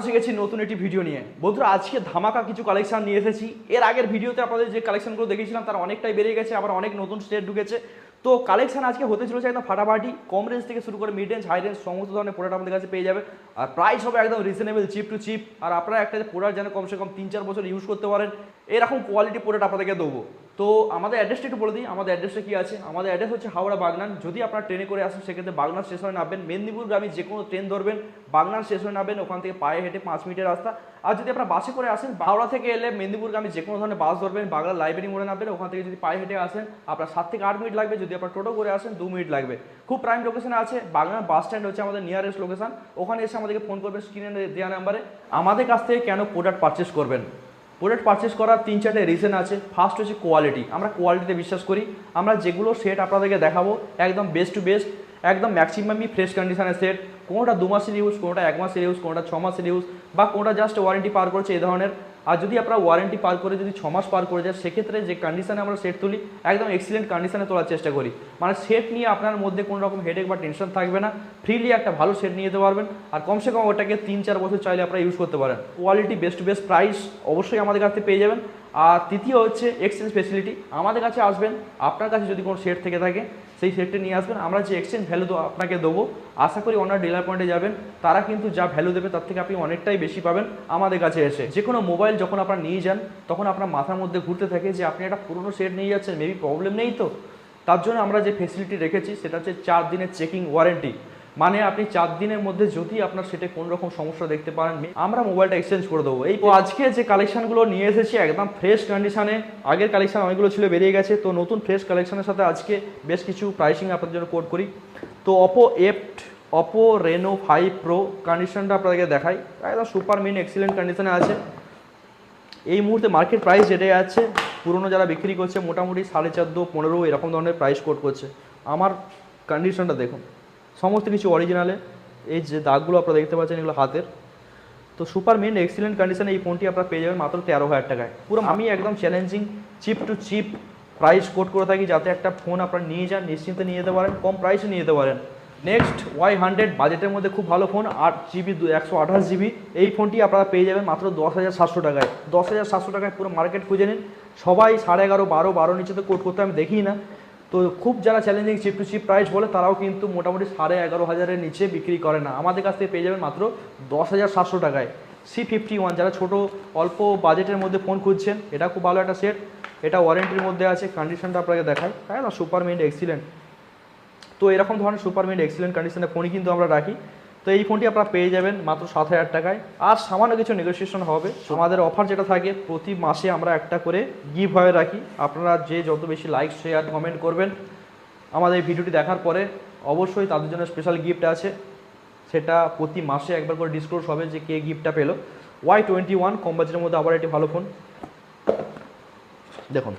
এসে গেছি নতুন একটি ভিডিও নিয়ে। বন্ধুরা, আজকে ধামাকা কিছু কালেকশন নিয়ে এসেছি। এর আগের ভিডিওতে আপনাদের যে কালেকশনগুলো দেখিয়েছিলাম, তার অনেকটাই বেড়ে গেছে, আবার অনেক নতুন স্টেট ঢুকেছে। তো কালেকশন আজকে হতে চলেছে একদম ফাটাফাটি, কম রেঞ্জ থেকে শুরু করে মিড রেঞ্জ হাই রেঞ্জ সমস্ত ধরনের প্রোডাক্ট আমাদের কাছে পেয়ে যাবে। আর প্রাইস হবে একদম রিজনেবল চিপ টু চিপ আর আপনারা একটা প্রোডাক্ট যেন কমসে কম তিন চার বছর ইউজ করতে পারেন, এরকম কোয়ালিটি প্রোডাক্ট আপনাদেরকে দেবো। তো আমাদের অ্যাড্রেসটা একটু বলে দিই, আমাদের অ্যাড্রেসটা কি আছে? আমাদের অ্যাড্রেস হচ্ছে হাওড়া বাগনান। যদি আপনারা ট্রেনে করে আসেন, সেক্ষেত্রে বাগনান স্টেশনে নামবেন। মেদিনীপুর গ্রামে যে কোনো ট্রেন ধরবেন, বাগনান স্টেশনে নামবেন, ওখান থেকে পায়ে হেঁটে পাঁচ মিনিটের রাস্তা। আর যদি আপনারা বাসে করে আসেন, হাওড়া থেকে এলে মেদিনীপুর গ্রামে যে কোনো ধরনের বাস ধরবেন বাংলা লাইব্রেরি মোড়ে নামবেন, ওখান থেকে যদি পায়ে হেঁটে আসেন, আপনার সাত থেকে আট মিনিট লাগবে। যদি আপনার টোটো করে আসেন, দু মিনিট লাগবে। খুব প্রাইম লোকেশনে আছে, বাগনান বাস স্ট্যান্ড হচ্ছে আমাদের নিয়ারেস্ট লোকেশন ওখানে এসে আমাদেরকে ফোন করবেন স্ক্রিনে দেওয়া নাম্বারে আমাদের কাছ থেকে কেন প্রোডাক্ট পারচেস করবেন? প্রোডাক্ট পারচেস করার তিন চারটে রিজন আছে। ফার্স্ট হচ্ছে কোয়ালিটি আমরা কোয়ালিটিতে বিশ্বাস করি। আমরা যেগুলো সেট আপনাদেরকে দেখাবো, একদম বেস্ট টু বেস্ট একদম ম্যাক্সিমামই ফ্রেশ কন্ডিশনের সেট কোনোটা দু মাসের ইউজ কোনোটা এক মাসের ইউজ কোনোটা ছ মাসের ইউজ বা কোনোটা জাস্ট ওয়ারেন্টি পার করছে এই ধরনের আর যদি আপনারা ওয়ারেন্টি পার করে যদি ছমাস মাস পার করে যায়, সেক্ষেত্রে যে কন্ডিশনে আমরা সেট তুলি, একদম এক্সিলেন্ট কন্ডিশনে তোলার চেষ্টা করি। মানে সেট নিয়ে আপনার মধ্যে কোনো রকম হেডেক বা টেনশন থাকবে না। ফ্রিলি একটা ভালো সেট নিয়ে যেতে পারবেন। আর কমসে কম ওটাকে তিন চার বছর চাইলে আপনারা ইউজ করতে পারেন। কোয়ালিটি বেস্ট বেস্ট প্রাইস অবশ্যই আমাদের কাছে পেয়ে যাবেন। আর তৃতীয় হচ্ছে এক্সচেঞ্জ ফেসিলিটি আমাদের কাছে আসবেন, আপনার কাছে যদি কোনো সেট থেকে থাকে, সেই সেটটা নিয়ে আসবেন। আমরা যে এক্সচেঞ্জ ভ্যালু আপনাকে দেবো, আশা করি অন্য ডিলার পয়েন্টে যাবেন। তারা কিন্তু যা ভ্যালু দেবে, তার থেকে আপনি অনেকটাই বেশি পাবেন আমাদের কাছে এসে। যে কোনো মোবাইল যখন আপনারা নিয়ে যান, তখন আপনার মাথার মধ্যে ঘুরতে থাকে যে আপনি একটা পুরনো সেট নিয়ে যাচ্ছেন মেবি প্রবলেম নেই তো। তার জন্য আমরা যে ফেসিলিটি রেখেছি, সেটা হচ্ছে চার দিনের চেকিং ওয়ারেন্টি মানে আপনি চার দিনের মধ্যে যদি আপনার সেটে কোনো রকম সমস্যা দেখতে পারেন আমরা মোবাইলটা এক্সচেঞ্জ করে দেবো। এই আজকে যে কালেকশনগুলো নিয়ে এসেছি, একদম ফ্রেশ কন্ডিশনে আগের কালেকশন অনেকগুলো ছিল, বেরিয়ে গেছে। তো নতুন ফ্রেশ কালেকশনের সাথে আজকে বেশ কিছু প্রাইসিং আপনাদের জন্য কোড করি। তো অপো এফট অপো রেনো ফাইভ প্রো কন্ডিশনটা আপনাদেরকে দেখাই। একদম সুপার মিন এক্সিলেন্ট কন্ডিশনে আছে। এই মুহূর্তে মার্কেট প্রাইস যেটাই আছে, পুরনো যারা বিক্রি করছে, মোটামুটি সাড়ে চোদ্দ পনেরো, এরকম ধরনের প্রাইস কোট করছে। আমার কন্ডিশনটা দেখুন। সমস্ত কিছু অরিজিনালে এই যে দাগগুলো আপনারা দেখতে পাচ্ছেন, এগুলো হাতের। তো সুপার মেন এক্সিলেন্ট কন্ডিশনে এই ফোনটি আপনারা পেয়ে যাবেন মাত্র তেরো হাজার টাকায়। পুরো আমি একদম challenging cheap to cheap price quote করে থাকি, যাতে একটা ফোন আপনারা নিয়ে যান, নিশ্চিন্তে নিয়ে যেতে পারেন, কম প্রাইসে নিয়ে যেতে পারেন। নেক্সট ওয়াই হান্ড্রেড বাজেটের মধ্যে খুব ভালো ফোন আট জিবি একশো আঠাশ জিবি এই ফোনটি আপনারা পেয়ে যাবেন মাত্র দশ হাজার সাতশো টাকায়। দশ হাজার সাতশো টাকায় পুরো মার্কেট খুঁজে নিন। সবাই সাড়ে এগারো, বারো বারো নিচে তো কোট করতে আমি দেখি না। তো খুব যারা challenging cheap to cheap price বলে, তারাও কিন্তু মোটামুটি সাড়ে এগারো হাজারের নিচে বিক্রি করে না। আমাদের কাছ থেকে পেয়ে যাবেন মাত্র দশ হাজার সাতশো টাকায়। সি ফিফটি ওয়ান যারা ছোটো, অল্প বাজেটের মধ্যে ফোন খুঁজছেন, এটা খুব ভালো একটা সেট এটা ওয়ারেন্টির মধ্যে আছে কন্ডিশনটা আপনাকে দেখায়। তাই না সুপার মিন্ট এক্সিলেন্ট তো এরকম ধরনের সুপার মিন্ট এক্সিলেন্ট কন্ডিশনের ফোনই কিন্তু আমরা রাখি। তো এই ফোনটি আপনারা পেয়ে যাবেন মাত্র সাত হাজার টাকায়। আর সামান্য কিছু নেগোসিয়েশন হবে। আমাদের অফার যেটা থাকে, প্রতি মাসে আমরা একটা করে গিভ হয়ে রাখি। আপনারা যে যত বেশি লাইক শেয়ার কমেন্ট করবেন, আমাদের এই ভিডিওটি দেখার পরে অবশ্যই তাদের জন্য স্পেশাল গিফট আছে। সেটা প্রতি মাসে একবার করে ডিসক্লোজ হবে যে কে গিফটটা পেল। ওয়াই টোয়েন্টি ওয়ান কম বাজেটের মধ্যে আবার একটি ভালো ফোন দেখুন।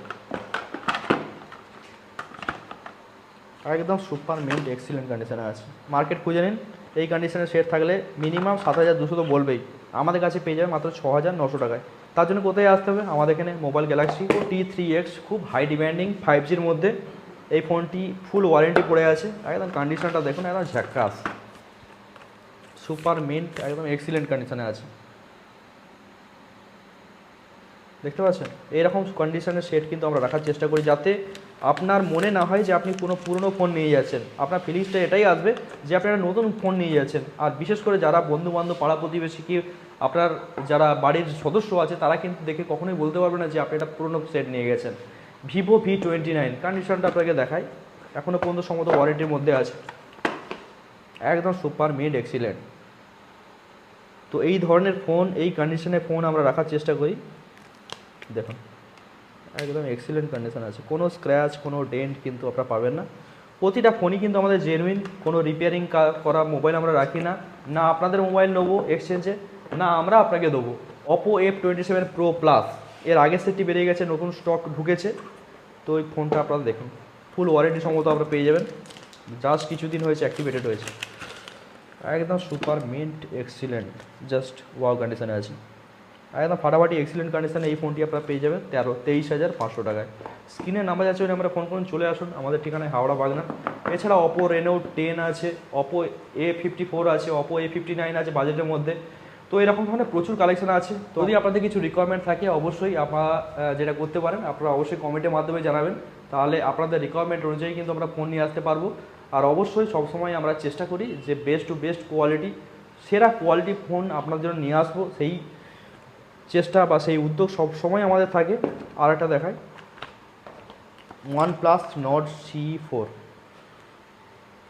একদম সুপার মিন্ট এক্সিলেন্ট কন্ডিশনে আছে। মার্কেট খুঁজে নিন। এই কন্ডিশনে সেট থাকলে মিনিমাম সাত হাজার দুশো তো বলবেই। আমাদের কাছে পেয়ে যাবে মাত্র ছ হাজার নশো টাকায়। তার জন্য কোথায় আসতে হবে? আমাদের এখানে mobile Galaxy T three X খুব হাই ডিম্যান্ডিং ফাইভ জির মধ্যে। এই ফোনটি ফুল ওয়ারেন্টি পড়ে আছে। একদম কন্ডিশনটা দেখুন, একদম ঝাক্কাস। সুপার মিন্ট একদম এক্সিলেন্ট কন্ডিশনে আছে। দেখতে পাচ্ছেন? এইরকম কন্ডিশনের সেট কিন্তু আমরা রাখার চেষ্টা করি যাতে আপনার মনে না হয় যে আপনি কোনো পুরনো ফোন নিয়ে যাচ্ছেন। আপনার ফিলিংসটা এটাই আসবে যে আপনি একটা নতুন ফোন নিয়ে যাচ্ছেন। আর বিশেষ করে যারা বন্ধু বান্ধব পাড়া প্রতিবেশী কি আপনার যারা বাড়ির সদস্য আছে, তারা কিন্তু দেখে কখনোই বলতে পারবে না যে আপনি একটা পুরনো সেট নিয়ে গেছেন। ভিভো ভি টোয়েন্টি নাইন কন্ডিশনটা আপনাকে দেখাই। এখনও পর্যন্ত সম্ভবত ওয়ারেন্টির মধ্যে আছে। একদম সুপার মিড এক্সিলেন্ট তো এই ধরনের ফোন এই কন্ডিশনের ফোন আমরা রাখার চেষ্টা করি। দেখুন, একদম এক্সিলেন্ট কন্ডিশন আছে। কোনো স্ক্র্যাচ কোনো ডেন্ট কিন্তু আপনারা পাবেন না। প্রতিটা ফোনই কিন্তু আমাদের জেনুইন কোনো রিপেয়ারিং করা মোবাইল আমরা রাখি না। না আপনাদের মোবাইল নেব এক্সচেঞ্জে না আমরা আপনাকে দেবো। Oppo F twenty seven Pro plus এর আগের সেটটি বেরিয়ে গেছে, নতুন স্টক ঢুকেছে। তো ওই ফোনটা আপনারা দেখুন। ফুল ওয়ারেন্টি সম্ভবত আপনারা পেয়ে যাবেন। জাস্ট কিছুদিন হয়েছে অ্যাক্টিভেটেড হয়েছে। একদম super mint excellent just wow কন্ডিশনে আছে। একদম ফাটাফাটি এক্সিলেন্ট কন্ডিশনে এই ফোনটি আপনারা পেয়ে যাবেন তেরো, তেইশ হাজার পাঁচশো টাকায়। স্ক্রিনে নাম্বার আছে ওই নাম্বারে ফোন করুন, চলে আসুন, আমাদের ঠিকানায় হাওড়া বাগনা। এছাড়া অপো রেনো টেন আছে অপো এ ফিফটি ফোর আছে অপো এ ফিফটি নাইন আছে বাজেটের মধ্যে। তো এরকম ধরনের প্রচুর কালেকশন আছে। যদি আপনাদের কিছু রিকোয়ারমেন্ট থাকে, অবশ্যই আপনারা যেটা করতে পারেন, আপনারা অবশ্যই কমেন্টের মাধ্যমে জানাবেন। তাহলে আপনাদের রিকোয়ারমেন্ট অনুযায়ী কিন্তু আমরা ফোন নিয়ে আসতে পারব। আর অবশ্যই সবসময় আমরা চেষ্টা করি যে বেস্ট টু বেস্ট কোয়ালিটি সেরা কোয়ালিটি ফোন আপনাদের জন্য নিয়ে আসব। সেই চেষ্টা বা সেই উদ্যোগ সব সময় আমাদের থাকে। আর একটা দেখায় OnePlus Nord C four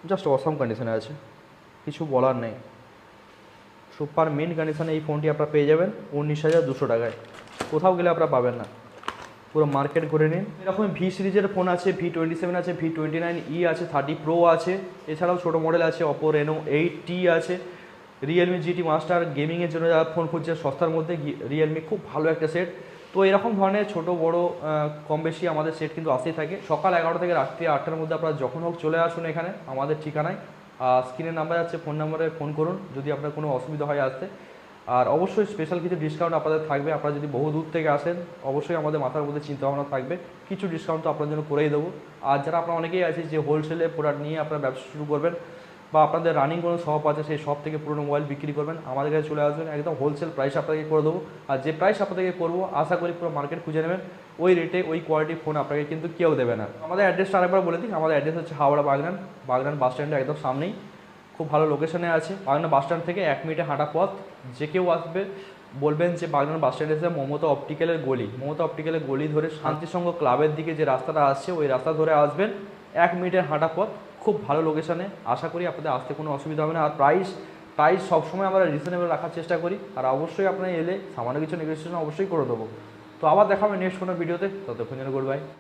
just awesome কন্ডিশনে আছে। কিছু বলার নেই। সুপার মেন কন্ডিশনে এই ফোনটি আপনারা পেয়ে যাবেন উনিশ হাজার দুশো টাকায়। কোথাও গেলে আপনারা পাবেন না। পুরো মার্কেট ঘুরে নিন। এরকম ভি সিরিজের ফোন আছে ভি টোয়েন্টি সেভেন আছে ভি টোয়েন্টি নাইন ই আছে থার্টি প্রো আছে। এছাড়াও ছোটো মডেল আছে অপো রেনো এইট টি আছে। রিয়েলমি জিটি মাস্টার গেমিংয়ের জন্য যারা ফোন খুঁজছে, সস্তার মধ্যে রিয়েলমি খুব ভালো একটা সেট তো এরকম ধরনের ছোট, বড় কম বেশি আমাদের সেট কিন্তু আসতেই থাকে। সকাল এগারোটা থেকে রাত্রি আটটার মধ্যে আপনারা যখন হোক চলে আসুন এখানে, আমাদের ঠিকানায়। স্ক্রিনের নাম্বার আছে ফোন নাম্বারে ফোন করুন, যদি আপনার কোনো অসুবিধা হয় আসতে। আর অবশ্যই স্পেশাল কিছু ডিসকাউন্ট আপনাদের থাকবে। আপনারা যদি বহু দূর থেকে আসেন, অবশ্যই আমাদের মাথার মধ্যে চিন্তা ভাবনা থাকবে। কিছু ডিসকাউন্ট তো আপনার জন্য করেই দেবো। আর যারা আপনারা অনেকেই আছে যে হোলসেলে প্রোডাক্ট নিয়ে আপনারা ব্যবসা শুরু করবেন বা আপনাদের রানিং কোনো শপ আছে, সেই শপ থেকে পুরোনো মোবাইল বিক্রি করবেন, আমাদের কাছে চলে আসবেন, একদম হোলসেল প্রাইস আপনাকে করে দেবো। আর যে প্রাইস আপনাদেরকে করব, আশা করি পুরো মার্কেট খুঁজে নেবেন। ওই রেটে ওই কোয়ালিটির ফোন আপনাকে কিন্তু কেউ দেবে না। আমাদের অ্যাড্রেসটা আরেকবার বলে দিই, আমাদের অ্যাড্রেস হচ্ছে হাওড়া বাগনান বাগনান বাস স্ট্যান্ডের একদম সামনেই। খুব ভালো লোকেশনে আছে। বাগনান বাস স্ট্যান্ড থেকে এক মিনিটে হাঁটা পথ। যে কেউ আসবে, বলবেন যে বাগনান বাস স্ট্যান্ড এসে মমতা অপটিক্যালের গলি। মমতা অপটিক্যালের গলি ধরে শান্তিসংঘ ক্লাবের দিকে যে রাস্তাটা আসছে, ওই রাস্তা ধরে আসবেন। এক মিনিটের হাঁটা পথ। খুব ভালো লোকেশানে আশা করি আপনাদের আসতে কোনো অসুবিধা হবে না। আর প্রাইস প্রাইস সবসময় আমরা রিজনেবল রাখার চেষ্টা করি। আর অবশ্যই আপনারা এলে সামান্য কিছু নেগোসিয়েশন অবশ্যই করে দেবো। তো আবার দেখা হবে নেক্সট কোনো ভিডিওতে ততক্ষণ যেন গুড বাই